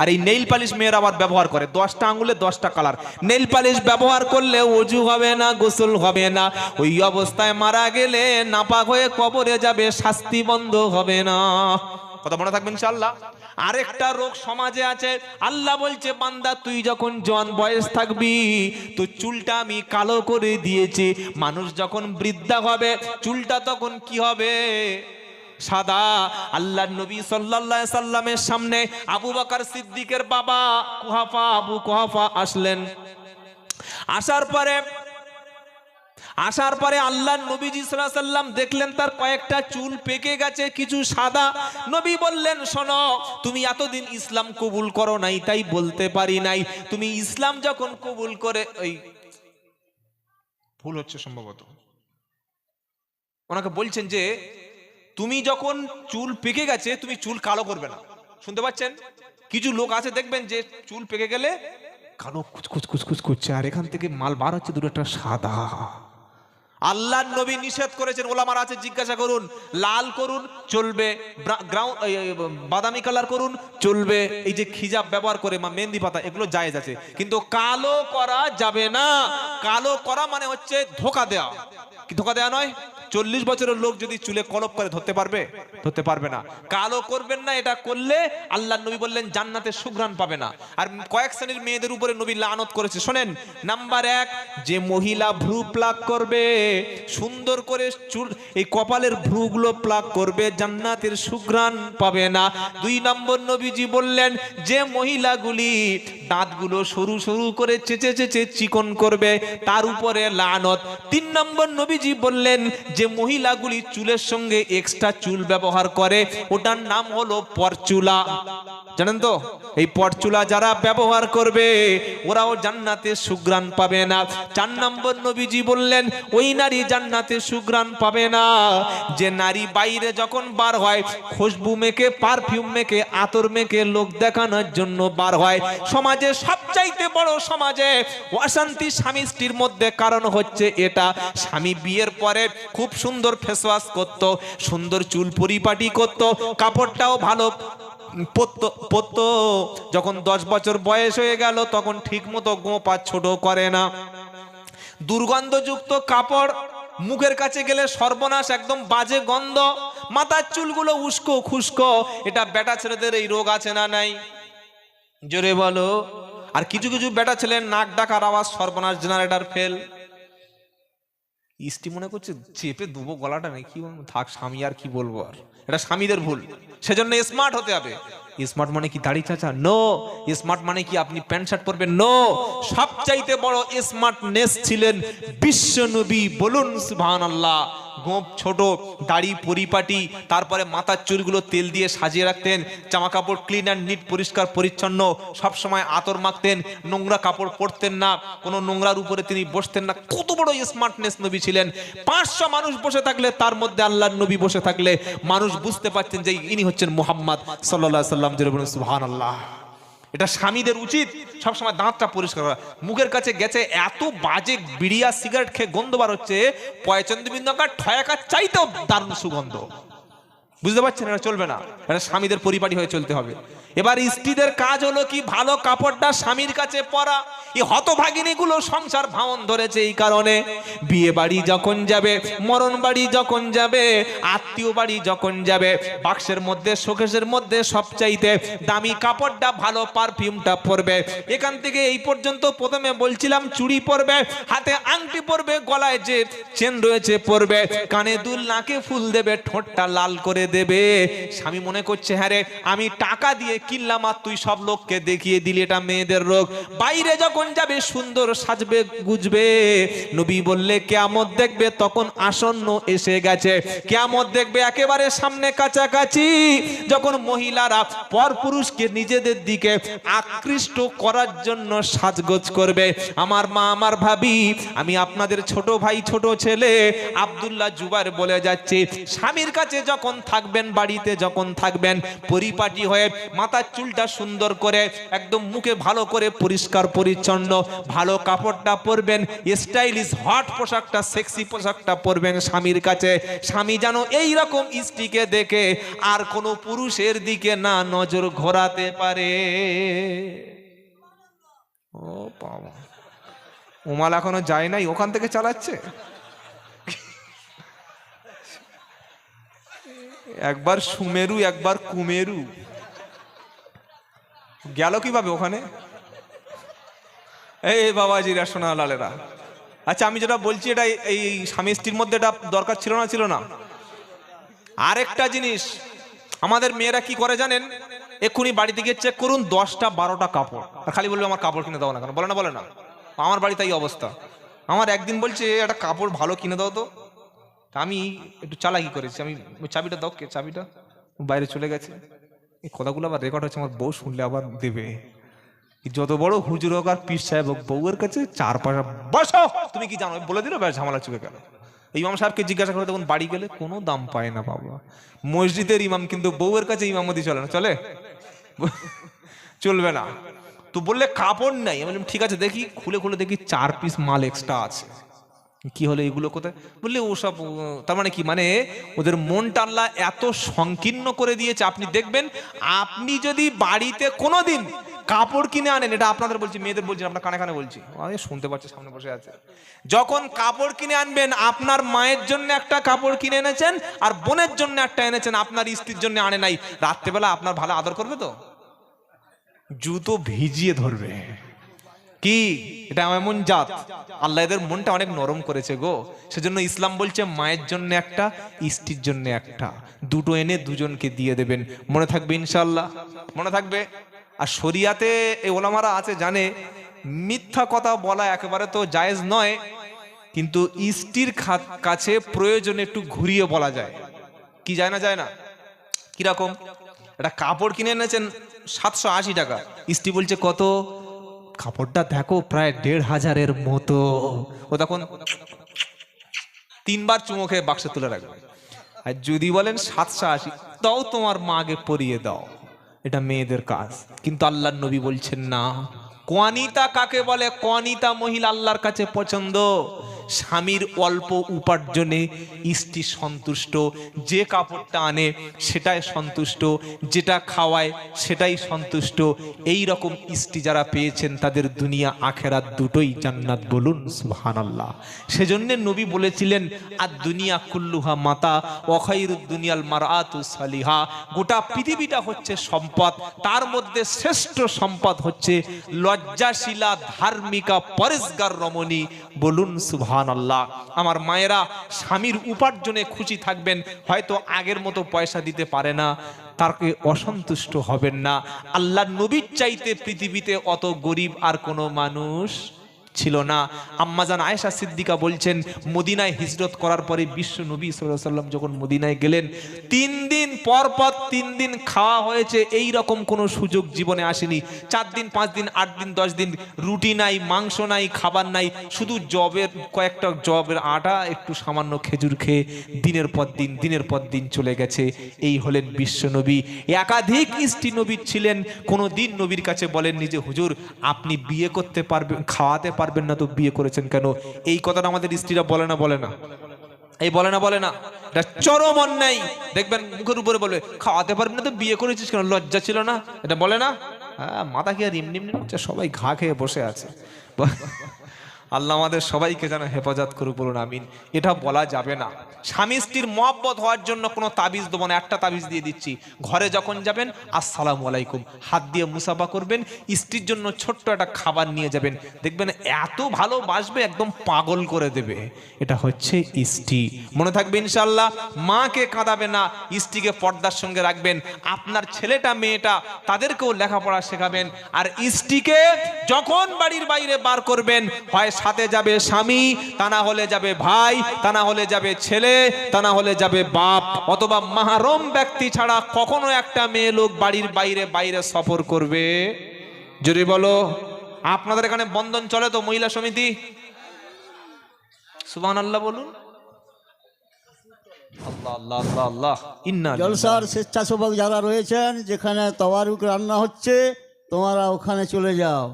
আর এই nail polish মেয়েরা আবার ব্যবহার করে। দশটা আঙুলে দশটা কালার নেইল পালিশ ব্যবহার করলে অজু হবে না, গোসল হবে না। ওই অবস্থায় মারা গেলে নাপাক হয়ে কবরে যাবে, শাস্তি বন্ধ হবে না। কথা মনে থাকবে ইনশাআল্লাহ? আরেকটা রোগ সমাজে আছে। আল্লাহ বলছে, বান্দা, তুই যখন জন বয়স থাকবি তো চুলটা আমি কালো করে দিয়েছি। মানুষ যখন বৃদ্ধা হবে, চুলটা তখন কি হবে? সাদা। আল্লাহ নবী সাল্লাল্লাহু আলাইহি সাল্লামের সামনে আবু বকর সিদ্দিকের বাবা কুহাফা আবু কুহাফা আসলেন। আসার পরে আসার পরে আল্লাহ নবীজি সাল্লাম দেখলেন তার কয়েকটা চুল পেকে গেছে কিছু সাদা। নবী বললেন শোনো তুমি এতদিন ইসলাম কবুল করো নাই তাই বলতে পারি নাই। তুমি ইসলাম যখন কবুল করে ওই ভুল হচ্ছে সম্ভবত। ওনাকে বলছেন যে তুমি যখন চুল পেকে গেছে, তুমি চুল কালো করবে না। শুনতে পাচ্ছেন? কিছু লোক আছে, দেখবেন যে চুল পেকে গেলে কালো কুচকুচ কুচকুচ করছে, আর এখান থেকে মাল বার হচ্ছে দুটো একটা সাদা। আল্লাহ নবী নিষেধ করেছেন, ওলামার আছে, জিজ্ঞাসা করুন, লাল করুন, চলবে বাদামি কালার করুন, চলবে এই যে খিজাব ব্যবহার করে, মা, মেহেন্দি পাতা, এগুলো জায়েজ আছে। কিন্তু কালো করা যাবে না। কালো করা মানে হচ্ছে ধোকা দেওয়া ধোকা দেওয়া নয়? চল্লিশ বছরের লোক যদি চুলে কলপ করে ধরতে পারবে ধরতে পারবে না। কালো করবেন না, এটা করলে আল্লাহ নবী বললেন, জান্নাতে সুগ্রাণ পাবে না। আর কয়েক শ্রেণির মেয়েদের উপরে নবী লানত করেছে। শোনেন, নাম্বার এক, যে মহিলা ভ্রু প্লাক করবে, সুন্দর করে চুল, এই কপালের ভ্রুগুলো প্লাক করবে, জান্নাতের সুগ্রাণ পাবে না। দুই নম্বর নবীজি বললেন, যে মহিলাগুলি দাঁতগুলো সরু সরু করে চেচে চেচে চিকন করবে। তার উপরে লানত। তিন নম্বর নবীজি বললেন যে, মহিলাগুলি চুলের সঙ্গে এক্সট্রা চুল ব্যবহার করে। ওটার নাম হলো পরচুলা। জানেন তো? এই পটচুলা যারা ব্যবহার করবে, ওরাও জান্নাতে সুগ্রাণ পাবে না। চার নম্বর নবীজি বললেন, ওই নারী জান্নাতে সুগ্রাণ পাবে না। যে নারী বাইরে যখন বার হয়, খুশবু মেখে, পারফিউম মেখে, আতর মেখে লোক দেখানোর জন্য বার হয়। সমাজে সবচাইতে বড় সমাজে অশান্তি স্বামী স্ত্রীর মধ্যে কারণ হচ্ছে এটা। স্বামী বিয়ের পরে খুব সুন্দর ফেসওয়াশ করত, সুন্দর চুল পরিপাটি করত, কাপড়টাও ভালো পরতো যখন দশ বছর বয়স হয়ে গেল, তখন ঠিক মতো গোপা ছোট করে না। দুর্গন্ধযুক্ত কাপড়, মুখের কাছে গেলে সর্বনাশ, একদম বাজে গন্ধ, মাথার চুলগুলো উস্কো খুস্কো, এটা বেটা ছেলেদের এই রোগ আছে না নাই? জোরে বলো, আর কিছু কিছু বেটা ছেলের নাক ডাকার আওয়াজ সর্বনাশ জেনারেটার ফেল ইস্টি মনে করছে, চেপে দুবো গলাটা নাকি, থাক স্বামী আর কি বলব আর। এটা স্বামীদের ভুল। সেজন্য স্মার্ট হতে হবে। স্মার্ট মানে কি দাড়ি চাচা? নো স্মার্ট মানে কি আপনি প্যান্ট শার্ট পরবেন? নো সবচাইতে বড় স্মার্টনেস ছিলেন বিশ্ব নবী বলুন সুবহানাল্লাহ। গোপ ছোট, দাড়ি পরিপাটি, তারপরে মাথার চুলগুলো তেল দিয়ে সাজিয়ে রাখতেন জামা কাপড় ক্লিন অ্যান্ড নিট পরিষ্কার, পরিচ্ছন্ন সব সময় আতর মাখতেন, নোংরা কাপড় পরতেন না, কোনো নোংরার উপরে তিনি বসতেন না। কত বড় স্মার্টনেস নবী ছিলেন। পাঁচশো মানুষ বসে থাকলে, তার মধ্যে আল্লাহর নবী বসে থাকলে, মানুষ বুঝতে পারছেন যে ইনি হচ্ছেন মোহাম্মদ সাল্লাহ সাল্লাম যেরকম সুহান আল্লাহ এটা স্বামীদের উচিত সবসময় দাঁতটা পরিষ্কার করা। মুখের কাছে গেছে এত বাজে বিড়িয়া সিগারেট খেয়ে গন্ধ বার হচ্ছে পয়চন্দ্রবিন্দকার ঠয়াকার চাইতেও দারুণ সুগন্ধ। বুঝতে পারছেন? এটা চলবে না। এটা স্বামীদের পরিপাটি হয়ে চলতে হবে। এবার স্ত্রীদের কাজ হলো কি? ভালো কাপড়টা স্বামীর কাছে পরা। এই হতভাগিনী গুলো সংসার ভাঙন ধরেছে এই কারণে। বিয়ে বাড়ি যখন যাবে, মরণ বাড়ি যখন যাবে, আত্মীয় বাড়ি যখন যাবে, বাক্সের মধ্যে শোকেশের মধ্যে সবচাইতে দামি কাপড়টা, ভালো পারফিউমটা পরবে। এখান থেকে এই পর্যন্ত প্রথমে বলছিলাম, চুড়ি পরবে, হাতে আংটি পরবে, গলায় যে চেন রয়েছে পরবে, কানে দুল নাকে ফুল দেবে, ঠোঁটটা লাল করে দেবে। স্বামী মনে করছে হ্যাঁ আমি টাকা দিয়ে কিনলাম আর তুই সব লোককে দেখিয়ে দিলি, এটা মেয়েদের রোগ। বাইরে যখন যাবে, সুন্দর সাজবে, গুজবে। নবী বললে, কেয়ামত দেখবে? তখন আসন্ন এসে গেছে। কেয়ামত দেখবে একেবারে সামনে কাছাকাছি। যখন মহিলারা পর পুরুষকে নিজেদের দিকে আকৃষ্ট করার জন্য সাজগোজ করবে। আমার মা, আমার ভাবি, আমি আপনাদের ছোট ভাই, ছোট ছেলে। আব্দুল্লাহ জুবার বলে যাচ্ছি, স্বামীর কাছে যখন থাক থাকবেন, বাড়িতে যখন থাকবেন, পরিপাটি হয়ে মাথার চুলটা সুন্দর করে একদম মুখে ভালো করে পরিষ্কার, পরিচ্ছন্ন, ভালো কাপড়টা পরবেন, স্টাইলিশ হট পোশাকটা, সেক্সি পোশাকটা পরবেন স্বামীর কাছে। স্বামী যেন এই রকম স্ত্রীকে দেখে, আর কোনো পুরুষের দিকে না নজর ঘোরাতে পারে। ও বাবা। উমাল এখনও যায় নাই? ওখান থেকে চালাচ্ছে? একবার সুমেরু, একবার কুমেরু। গেল কীভাবে ওখানে? এই বাবাজিরা সোনা লালেরা। আচ্ছা আমি যেটা বলছি, এটা এই- স্বামী স্ত্রীর মধ্যে এটা দরকার ছিল না ছিল না। আরেকটা জিনিস, আমাদের মেয়েরা কি করে জানেন? এক্ষুনি বাড়িতে গিয়ে চেক করুন, দশটা, বারোটা কাপড়। আর খালি বলবে, আমার কাপড় কিনে দাও না কেন? বলে না বলে না। আমার বাড়িতে এই অবস্থা। আমার একদিন বলছে একটা কাপড় ভালো কিনে দাও তা। আমি একটু চালাকি করেছি। আমি চাবিটা দাও, কে চাবিটা? বাইরে চলে গেছে। এই কথাগুলো আবার রেকর্ড হচ্ছে আমার বউ শুনলে আবার দেবে। যত বড় হুজুর হোক আর পীর সাহেব হোক, বউয়ের কাছে চার পাশা বসো। তুমি কি জানো? বলে দিলে, ব্যাস ঝামেলা চুকে গেল। ইমাম সাহেবকে জিজ্ঞাসা করে তখন বাড়ি গেলে কোনো দাম পায় না বাবা। মসজিদের ইমাম, কিন্তু বউয়ের কাছে ইমামতি চলে না। চলে? চলবে না। তো বললে কাপড় নাই। আমি ঠিক আছে, দেখি। খুলে খুলে দেখি চার পিস মাল এক্সট্রা আছে। কি হলো এগুলো কোথায়? বললে ওসব তার মানে কি? মানে ওদের মনটা আল্লাহ এত সংকীর্ণ করে দিয়েছে, আপনি দেখবেন, আপনি যদি বাড়িতে কোনো দিন কাপড় কিনে আনেন, এটা আপনাদের বলছি, মেয়েদের বলছি আপনার কানে কানে বলছি আরে শুনতে পাচ্ছে, সামনে বসে আছে। যখন কাপড় কিনে আনবেন, আপনার মায়ের জন্য একটা কাপড় কিনে এনেছেন, আর বোনের জন্য একটা এনেছেন, আপনার স্ত্রীর জন্য আনে নাই। রাত্রেবেলা আপনার ভালো আদর করবে তো? জুতো ভিজিয়ে ধরবে। কি? এটা এমন জাত। আল্লাহ এদের মনটা অনেক নরম করেছে গো। সেজন্য ইসলাম বলছে, মায়ের জন্য একটা, স্ত্রীর জন্য একটা। দুটো এনে দুজনকে দিয়ে দেবেন। মনে থাকবে ইনশাল্লাহ মনে থাকবে? আর শরিয়াতে এই ওলামারা আছে, জানে, মিথ্যা কথা বলা একেবারে তো জায়েজ নয়, কিন্তু খা- কাছে প্রয়োজনে একটু ঘুরিয়ে বলা যায়। কি যায় না যায় না? কীরকম? একটা কাপড় কিনে এনেছেন সাতশো আশি টাকা। স্ত্রী বলছে, কত? কাপড়টা দেখো প্রায় দেড় হাজারের মতো। ও তখন তিনবার চুমো খেয়ে বাক্সে তুলে রাখবে। আর যদি বলেন সাতশো আশি, তাও তোমার মাকে পরিয়ে দাও। এটা মেয়েদের কাজ। কিন্তু আল্লাহর নবী বলছেন না। কোয়ানিতা কাকে বলে? কোয়ানিতা মহিলা আল্লাহর কাছে পছন্দ। স্বামীর অল্প উপার্জনে স্ত্রী সন্তুষ্ট, যে কাপড়টা আনে সেটাই সন্তুষ্ট, যেটা খাওয়ায় সেটাই সন্তুষ্ট। এই রকম স্ত্রী যারা পেয়েছেন, তাদের দুনিয়া আখেরাত দুটোই জান্নাত বলুন সুহান আল্লাহ সেজন্য নবী বলেছিলেন আর দুনিয়া কুল্লুহা মাতা অখাইরুদ দুনিয়াল মারাতু সালিহা। গোটা পৃথিবীটা হচ্ছে সম্পদ, তার মধ্যে শ্রেষ্ঠ সম্পদ হচ্ছে লজ্জাশীলা ধার্মিকা পরেশগার রমণী। বলুন সুবহান আল্লাহ আমার মায়েরা স্বামীর উপার্জনে খুশি থাকবেন, হয়তো আগের মতো পয়সা দিতে পারে না, তাকে অসন্তুষ্ট হবেন না। আল্লাহ নবীর চাইতে পৃথিবীতে অত গরিব আর কোনো মানুষ ছিল না। আম্মাজান আয়েশা সিদ্দিকা বলছেন, মদিনায় হিজরত করার পরে বিশ্ব নবী সাল্লাম যখন মদিনায় গেলেন, তিন দিন পর পর তিন দিন খাওয়া হয়েছে, এই রকম কোনো সুযোগ জীবনে আসেনি। চার দিন, পাঁচ দিন, আট দিন, দশ দিন, রুটি নাই, মাংস নাই, খাবার নাই, শুধু জবের, কয়েকটা জবের আটা, একটু সামান্য খেজুর খেয়ে দিনের পর দিন, দিনের পর দিন চলে গেছে। এই হলেন বিশ্ব নবী। একাধিক স্ত্রী নবী ছিলেন কোনো দিন নবীর কাছে বলেননি যে, হুজুর, আপনি বিয়ে করতে পারবেন, খাওয়াতে পারবেন না তো বিয়ে করেছেন কেন? এই কথাটা আমাদের স্ত্রীরা বলে না বলে না। এই বলে না বলে না। এটা চরম অন্যায়। দেখবেন মুখের উপরে বলবে, খাওয়াতে পারবেন না তো বিয়ে করেছিস কেন? লজ্জা ছিল না? এটা বলে না? হ্যাঁ মাথা কি আর ইমনি হচ্ছে? সবাই ঘা খেয়ে বসে আছে। আল্লাহ আমাদের সবাইকে যেন হেফাজত করুক বলুন, আমিন। এটা বলা যাবে না। স্বামী স্ত্রীর মহব্বত হওয়ার জন্য কোনো তাবিজ দেবো না, একটা তাবিজ দিয়ে দিচ্ছি। ঘরে যখন যাবেন, আসসালামু আলাইকুম, হাত দিয়ে মুসাফা করবেন, স্ত্রীর জন্য ছোট্ট একটা খাবার নিয়ে যাবেন। দেখবেন এত ভালোবাসবে একদম পাগল করে দেবে। এটা হচ্ছে স্ত্রী। মনে থাকবে ইনশাল্লাহ মাকে কাঁদাবে না, স্ত্রীকে পর্দার সঙ্গে রাখবেন। আপনার ছেলেটা, মেয়েটা, তাদেরকেও লেখাপড়া শেখাবেন। আর স্ত্রীকে যখন বাড়ির বাইরে বার করবেন, হয় সাথে যাবে স্বামী, তা না হলে যাবে ভাই, তা না হলে যাবে ছেলে, তা না হলে যাবে বাপ। অথবা মাহারম ব্যক্তি ছাড়া কখনো একটা মেয়ে লোক বাড়ির বাইরে বাইরে সফর করবে? যদি বলো, আপনাদের এখানে বন্ধন চলে তো মহিলা সমিতি? সুবান আল্লাহ বলুন স্বেচ্ছাসেবক যারা রয়েছেন, যেখানে তবারুক রান্না হচ্ছে, তোমরা ওখানে চলে যাও।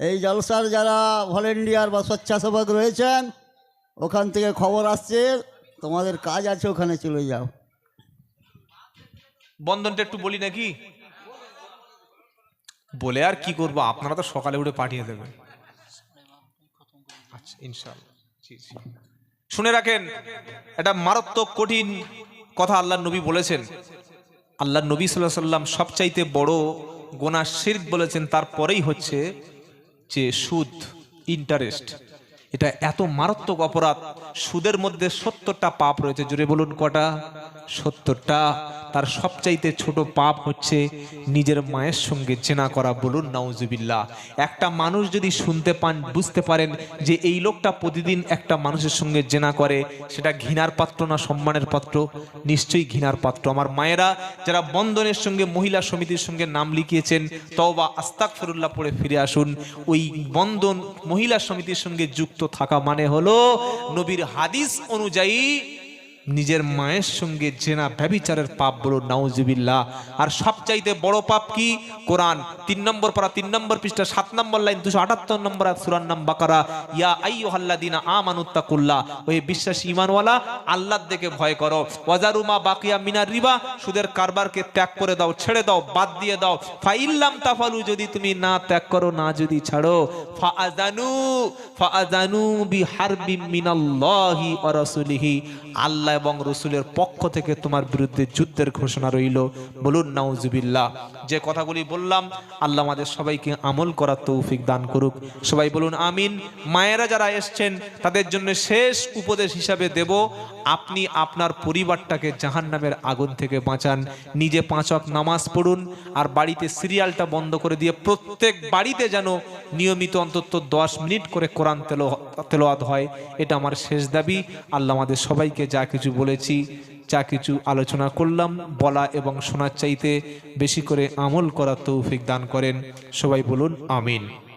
এই জলসার যারা ভলেন্টিয়ার বা স্বেচ্ছাসেবক রয়েছেন, ওখান থেকে খবর আসছে, তোমাদের কাজ আছে, ওখানে চলে যাও। বন্ধনটা একটু বলি নাকি? বলে আর কি করব, আপনারা তো সকালে উঠে পাঠিয়ে দেবেন আচ্ছা। শুনে রাখেন এটা মারাত্মক কঠিন কথা আল্লাহ নবী বলেছেন। আল্লাহ নবী সাল্লাহ সাল্লাম সবচাইতে বড় গোনা শির্ক বলেছেন, তারপরেই হচ্ছে যে সুদ ইন্টারেস্ট এটা এত মারাত্মক অপরাধ, সুদের মধ্যে সত্তরটা পাপ রয়েছে। জুড়ে বলুন কটা? সত্তরটা তার সবচাইতে ছোট পাপ হচ্ছে নিজের মায়ের সঙ্গে জেনা করা বলুন, নাউজুবিল্লাহ। একটা মানুষ যদি শুনতে পান, বুঝতে পারেন যে এই লোকটা প্রতিদিন একটা মানুষের সঙ্গে জেনা করে, সেটা ঘৃণার পাত্র না সম্মানের পাত্র? নিশ্চয়ই ঘৃণার পাত্র। আমার মায়েরা যারা বন্ধনের সঙ্গে, মহিলা সমিতির সঙ্গে নাম লিখিয়েছেন, তওবা আস্তাক ফিরুল্লাহ পড়ে ফিরে আসুন। ওই বন্ধন মহিলা সমিতির সঙ্গে যুক্ত থাকা মানে হলো নবীর হাদিস অনুযায়ী নিজের মায়ের সঙ্গে জেনা ব্যবিচারের পাপ বলো, নাউজিবিল্লাহ। আর সবচাইতে বড় পাপ কি? কোরআন। তিন নম্বর পারা, তিন নম্বর পৃষ্ঠা, সাত নম্বর লাইন, দুশো আটাত্তর নম্বর সুরান নাম বাকারা ইয়া আইয়ুহাল্লাদিনা আমানুত্তাকুল্লাহ ওই বিশ্বাসী ইমানওয়ালা আল্লাহর দেখে ভয় করো। ওয়াজারুমা বাকিয়া মিনার রিবা, সুদের কারবারকে ত্যাগ করে দাও, ছেড়ে দাও, বাদ দিয়ে দাও। ফাইল্লাম তাফালু, যদি তুমি না ত্যাগ করো, না যদি ছাড়ো। ফাআজানু ফাআজানু বিহারবি মিনাল্লাহি ওয়া রাসূলিহি। আল্লাহ এবং রসুলের পক্ষ থেকে তোমার বিরুদ্ধে যুদ্ধের ঘোষণা রইল। বলুন, নাউজুবিল্লাহ। যে কথাগুলি বললাম, আল্লাহ আমাদের সবাইকে আমল করার তৌফিক দান করুক। সবাই বলুন, আমিন। মায়েরা যারা এসছেন, তাদের জন্য শেষ উপদেশ হিসাবে দেব, আপনি আপনার পরিবারটাকে জাহান্নামের আগুন থেকে বাঁচান। নিজে পাঁচক নামাজ পড়ুন, আর বাড়িতে সিরিয়ালটা বন্ধ করে দিয়ে প্রত্যেক বাড়িতে যেন নিয়মিত অন্তত দশ মিনিট করে কোরআন তেলো তেলোয়াত হয়, এটা আমার শেষ দাবি। আল্লাহ আমাদের সবাইকে যা কিছু বলেছি, যা কিছু আলোচনা করলাম, বলা এবং শোনার চাইতে বেশি করে আমল করার তৌফিক দান করেন। সবাই বলুন, আমিন।